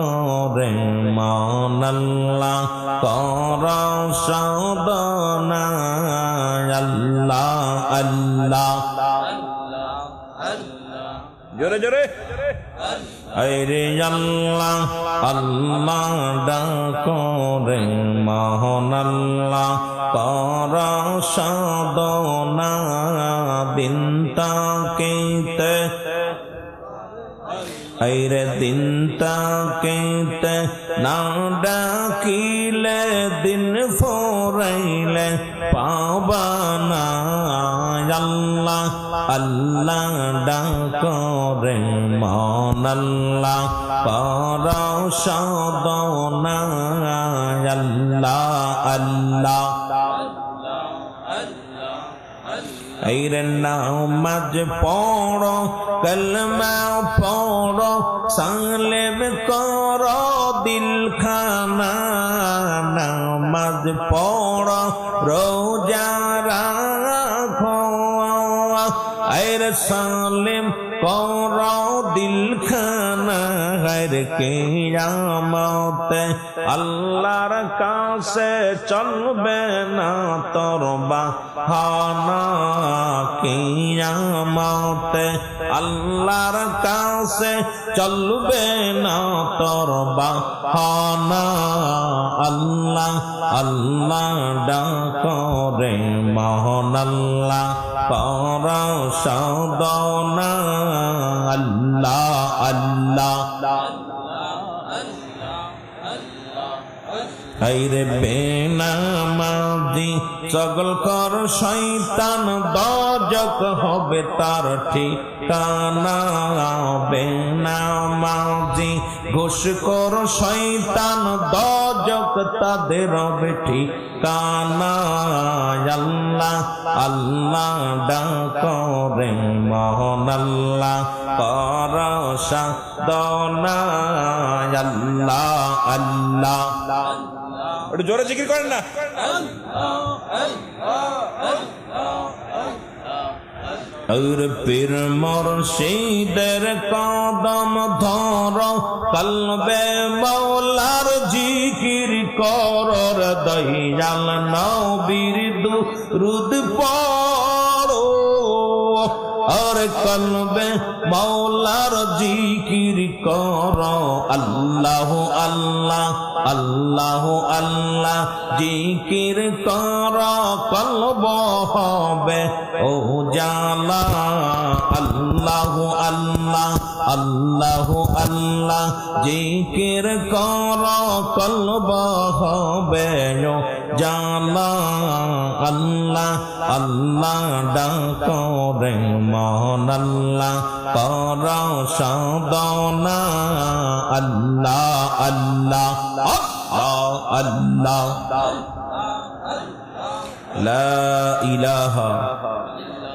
ডাকরে মান আল্লাহ কর সাধনা জোরে জোরে আল্লাহ আল্লাহ আল্লাহ কর সাধনা দিন তাকিতে আইরে দিন তাকে না ডাকিলে দিন ফোরাইলে পাবানা আল্লাহ আল্লাহ ডাকরে মন আল্লাহ সাধনা এইরে নামাজ পড়ো, কলমা পড়ো, সালেম করো দিল খানা নামাজ পড়ো, রোজা রাখো। আইর সালেম করো, দিল হার কিয়ামতে? আল্লাহর কাছে চলবে না তোর বাহানা। কিয়ামতে? আল্লাহর কাছে চলবে না তোর বাহানা। আল্লাহ আল্লাহ ডাকরে মহন আল্লাহ। আইরে বেনামাজি সকল কর শৈতান দজক হবে তার ঠিকানা। বেনামাজি ঘুষ কর শৈতান দজক তাদের হবে ঠিকানা। আল্লাহ আল্লাহ ডাকরে মহন আল্লাহ কর সাধনা আল্লাহ আল্লাহ। একটু জোরে জিকির করেন না। और পীর মুর্শিদের কদম ধর, কলবে মৌলার জিকির করর দয়াল নবীর দুরুদ পড়ো। আর কলবে মৌলার জিকির কর। আল্লাহ আল্লাহ আল্লাহ আল্লাহ, জিকির কর, কলব হবে। ও জালা, আল্লাহ আল্লাহ আল্লাহ আল্লাহ জিকির কর, কলব হবে জালা আল্লাহ আল্লাহ ডাকরে মন আল্লাহ, কর সাধনা আল্লাহ আল্লাহ আল্লাহ আল্লাহ। لا